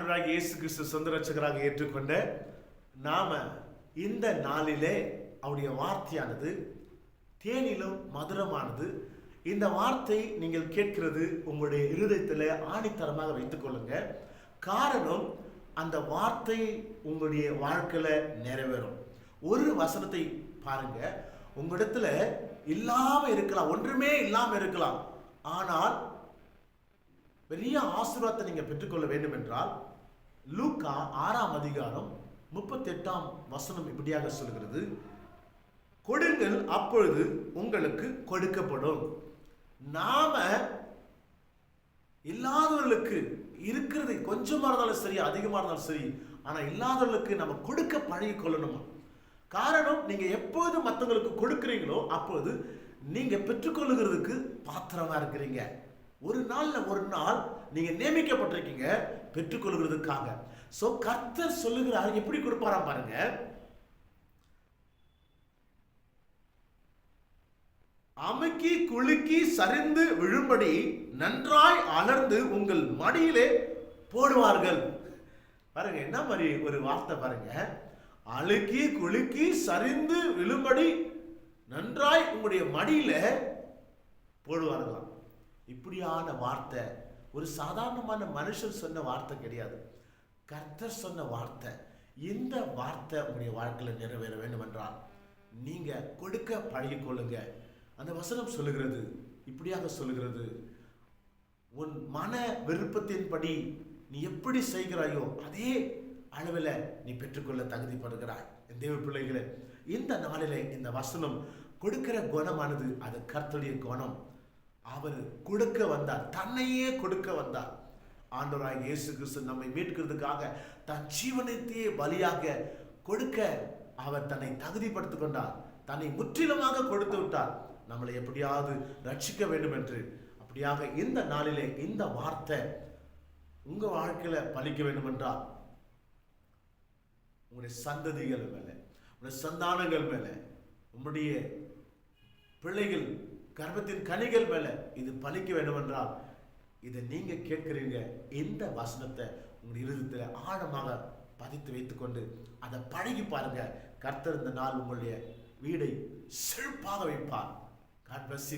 ஆண்டராக இயேசு கிறிஸ்து சொந்த ரட்சகராக ஏற்றுக்கொண்ட நாம இந்த நாளிலே அவருடைய வார்த்தையானது தேனிலும் மதுரமானது. இந்த வார்த்தை நீங்கள் கேட்கிறது உங்களுடைய இருதயத்தில் ஆணித்தரமாக வைத்துக்கொள்ளுங்க காரணம் அந்த வார்த்தை உங்களுடைய வாழ்க்கையில் நிறைவேறும். ஒரு வசனத்தை பாருங்க. உங்களிடத்துல இல்லாமல் இருக்கலாம் ஒன்றுமே இல்லாமல் இருக்கலாம். ஆனால் பெரிய ஆசீர்வாதத்தை நீங்கள் பெற்றுக்கொள்ள வேண்டும் என்றால் லூக்கா ஆறாம் அதிகாரம் முப்பத்தெட்டாம் வசனம் இப்படியாக சொல்கிறது கொடுங்கள் அப்பொழுது உங்களுக்கு கொடுக்கப்படும். நாம இல்லாதவர்களுக்கு இருக்கிறது கொஞ்சமாக இருந்தாலும் சரி அதிகமாக இருந்தாலும் சரி ஆனால் இல்லாதவர்களுக்கு நம்ம கொடுக்க பழகி கொள்ளணுமா காரணம் நீங்கள் எப்போது மற்றவங்களுக்கு கொடுக்குறீங்களோ அப்போது நீங்கள் பெற்றுக்கொள்ளுகிறதுக்கு பாத்திரமாக இருக்கிறீங்க. ஒரு நாளில் ஒரு நாள் நீங்கள் நியமிக்கப்பட்டிருக்கீங்க பெற்றுக்கொள்கிறதுக்காக ஸோ கர்த்தர் சொல்லுகிறார் எப்படி கொடுப்பாராம் பாருங்க. அமைக்கி குலுக்கி சரிந்து விழும்படி நன்றாய் அலர்ந்து உங்கள் மடியிலே போடுவார்கள். பாருங்க என்ன மாதிரி ஒரு வார்த்தை பாருங்க. அழுக்கி குலுக்கி சரிந்து விழும்படி நன்றாய் உங்களுடைய மடியில போடுவார்களாம். இப்படியான வார்த்தை ஒரு சாதாரணமான மனுஷன் சொன்ன வார்த்தை கிடையாது. கர்த்தர் சொன்ன வார்த்தை இந்த வார்த்தை உங்களுடைய வாழ்க்கையில் நிறைவேற வேண்டும் என்றால் நீங்கள் கொடுக்க பழகிக்கொள்ளுங்க அந்த வசனம் சொல்லுகிறது இப்படியாக சொல்லுகிறது உன் மன விருப்பத்தின்படி நீ எப்படி செய்கிறாயோ அதே அளவில் நீ பெற்றுக்கொள்ள தகுதிப்படுகிறாய். என் தேவ பிள்ளைகளே இந்த நாளிலே இந்த வசனம் கொடுக்கிற குணமானது அது கர்த்தருடைய குணம். அவர் கொடுக்க வந்தார். தன்னையே கொடுக்க வந்தார். ஆண்டவராய் இயேசு கிறிஸ்து நம்மை மீட்கிறதுக்காக தன் ஜீவனத்தையே பலியாக கொடுக்க அவர் தன்னை தகுதிப்படுத்திக் கொண்டார். தன்னை முற்றிலுமாக கொடுத்து விட்டார். நம்மளை எப்படியாவது ரட்சிக்க வேண்டும் என்று. அப்படியாக இந்த நாளிலே இந்த வார்த்தை உங்க வாழ்க்கையில பலிக்க வேண்டும் என்றால் உங்களுடைய சந்ததிகள் மேலே உங்களுடைய சந்தானங்கள் மேலே உங்களுடைய பிள்ளைகள் கர்ப்பத்தின் கனிகள் மேல இது பலிக்க வேண்டும் என்றால் இதை நீங்க கேட்கிறீங்க. இந்த வசனத்தை உங்கள் இருதயத்துல ஆழமாக பதித்து வைத்துக்கொண்டு அதை பழகி பாருங்க. கர்த்தர் இந்த நாள் உங்களுடைய வீடை செழிப்பாக வைப்பார். God plus